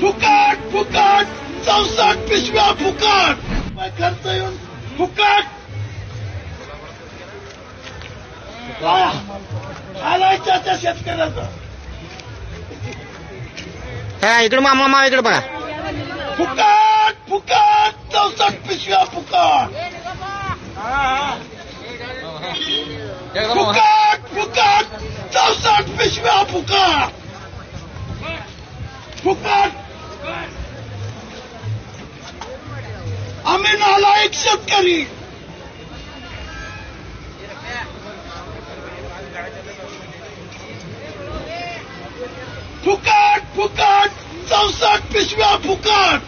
फुकट फुकट चौसष्ट पिशव्या फुकट. खर्च येऊन फुकट. काय घालायच्या त्या शेतकऱ्याचं. इकडे मामा मामा इकडे बघा. फुकट फुकट चौसष्ट पिशव्या फुकट. फुकट फुकट चौसष्ट पिशव्या फुकट. फुकट नालायक शेतकरी. फुकाट फुकाट चौसष्ट पिशव्या फुकाट.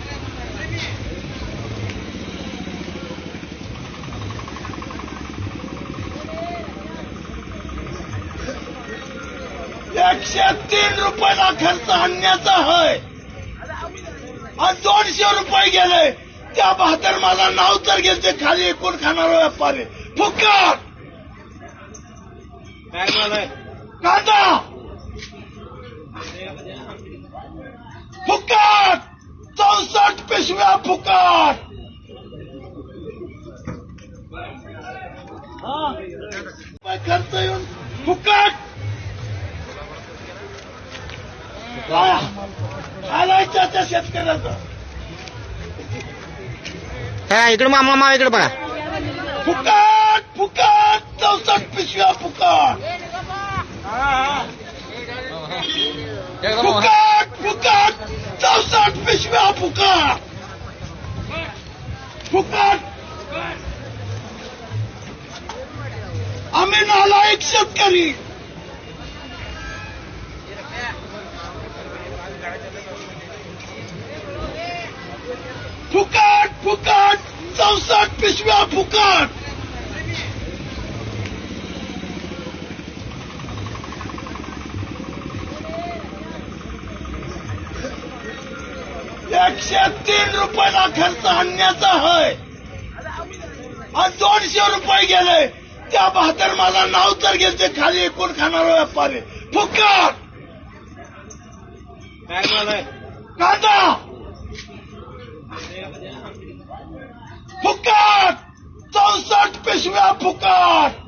एकशे तीन रुपयाला खर्च आणण्याचा आहे आणि दोनशे रुपये गेले. त्या बहात्तर मला नाव तर गेले ते खाली एकूण खाणार व्यापारी. फुकट! कांदा! फुकट! चौसष्ट पिशव्या फुकट! खर्च येऊन फुकट! काय घालायच्या त्या शेतकऱ्याचं. हा इकडे मामा मामा इकडे बघा. फुकट फुकट चौसष्ट पिशव्या फुकट. फुकट फुकट चौसष्ट पिशव्या फुकट. फुकट. आम्ही नालायक शेतकरी. फुकट फुकट चौसष्ट पिशव्या फुकट एकशे तीन रुपयाला खर्च आणण्याचा आहे आणि दोनशे रुपये गेले. त्या बहात्तर मला नाव तर गेले ते खाली. एकूण खाणार व्यापारी फुकट! कांदा! फुकट! चौसष्ट पिशव्या फुकट!